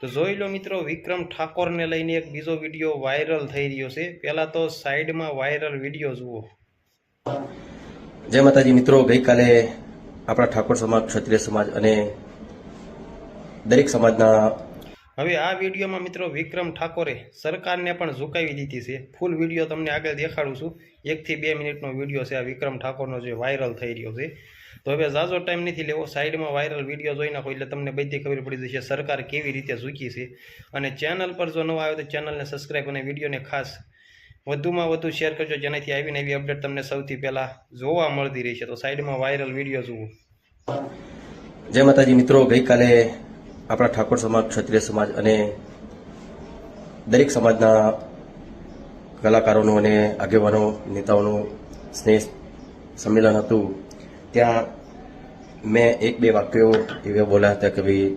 તો જોઈ લો મિત્રો, વિક્રમ ઠાકોરને લઈને એક બીજો વીડિયો વાયરલ થઈ રહ્યો છે. પહેલાં તો સાઈડમાં વાયરલ વીડિયો જુઓ. જય માતાજી મિત્રો, ગઈકાલે આપણા ઠાકોર સમાજ, ક્ષત્રિય સમાજ અને દરેક સમાજના હવે આ વિડીયોમાં મિત્રો વિક્રમ ઠાકોરે સરકારને પણ ઝુકાવી દીધી છે. ફૂલ વીડિયો તમને આગળ દેખાડું છું. એકથી બે મિનિટનો વીડિયો છે આ વિક્રમ ઠાકોરનો જે વાયરલ થઈ રહ્યો છે. તો હવે ઝાઝો ટાઈમ નથી લેવો, સાઈડમાં વાયરલ વીડિયો જોઈ નાખો એટલે તમને બધી ખબર પડી જશે સરકાર કેવી રીતે ઝૂકી છે. અને ચેનલ પર જો નવા આવે તો ચેનલને સબસ્ક્રાઈબ અને વિડીયોને ખાસ વધુમાં વધુ શેર કરજો, જેનાથી આવીને એવી અપડેટ તમને સૌથી પહેલાં જોવા મળતી રહેશે તો સાઈડમાં વાયરલ વીડિયો જુઓ. જય માતાજી મિત્રો, ગઈકાલે આપણા ઠાકોર સમાજ, ક્ષત્રિય સમાજ અને દરેક સમાજના કલાકારોનું અને આગેવાનો, નેતાઓનું સ્નેહ સંમેલન હતું. ત્યાં મેં એક, બે વાક્યો એવા બોલ્યા હતા કે ભાઈ,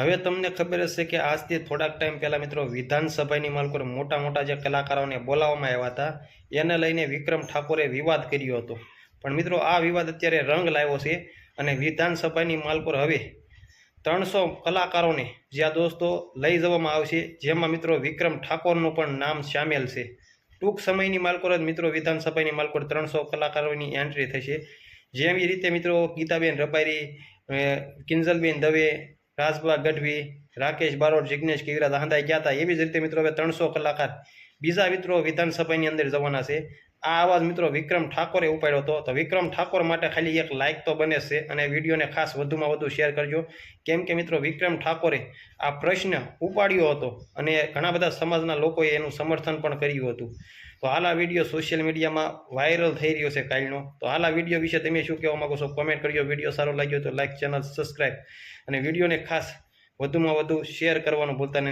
હવે તમને ખબર હશે કે આજથી થોડાક ટાઈમ પહેલાં મિત્રો વિધાનસભાની માલકોર મોટા મોટા જે કલાકારોને બોલાવવામાં આવ્યા હતા, એને લઈને વિક્રમ ઠાકોરે વિવાદ કર્યો હતો. પણ મિત્રો, આ વિવાદ અત્યારે રંગ લાવ્યો છે. અને વિધાનસભાની માલ પર હવે ત્રણસો કલાકારોને જ્યાં દોસ્તો લઈ જવામાં આવશે, જેમાં મિત્રો વિક્રમ ઠાકોરનું પણ નામ સામેલ છે. ટૂંક સમયની માલકોર જ મિત્રો વિધાનસભાની માલકોર ત્રણસો કલાકારોની એન્ટ્રી થશે. જેવી રીતે મિત્રો ગીતાબેન રબારી કિંજલબેન દવે, રાજભા ગઢવી, રાકેશ બારોટ જિજ્ઞેશ કેવરા દાંડાઈ ગયા હતા, એવી જ રીતે મિત્રો હવે ત્રણસો કલાકાર બીજા મિત્રો વિધાનસભાની અંદર જવાના છે. આ અવાજ મિત્રો વિક્રમ ઠાકોરે ઉપાડ્યો હતો. તો વિક્રમ ઠાકોર માટે ખાલી એક લાઇક તો બને છે અને વિડીયોને ખાસ વધુમાં વધુ શેર કરજો. કેમ કે મિત્રો વિક્રમ ઠાકોરે આ પ્રશ્ન ઉપાડ્યો હતો અને ઘણા બધા સમાજના લોકોએ એનું સમર્થન પણ કર્યું હતું. તો હાલ આ વીડિયો સોશિયલ મીડિયામાં વાયરલ થઈ રહ્યો છે કાલનો. તો હાલ આ વીડિયો વિશે તમે શું કહેવા માગો છો? કોમેન્ટ કરજો. વીડિયો સારો લાગ્યો તો લાઇક ચેનલ સબસ્ક્રાઈબ અને વિડીયોને ખાસ વધુમાં વધુ શેર કરવાનું ભૂલતા નહીં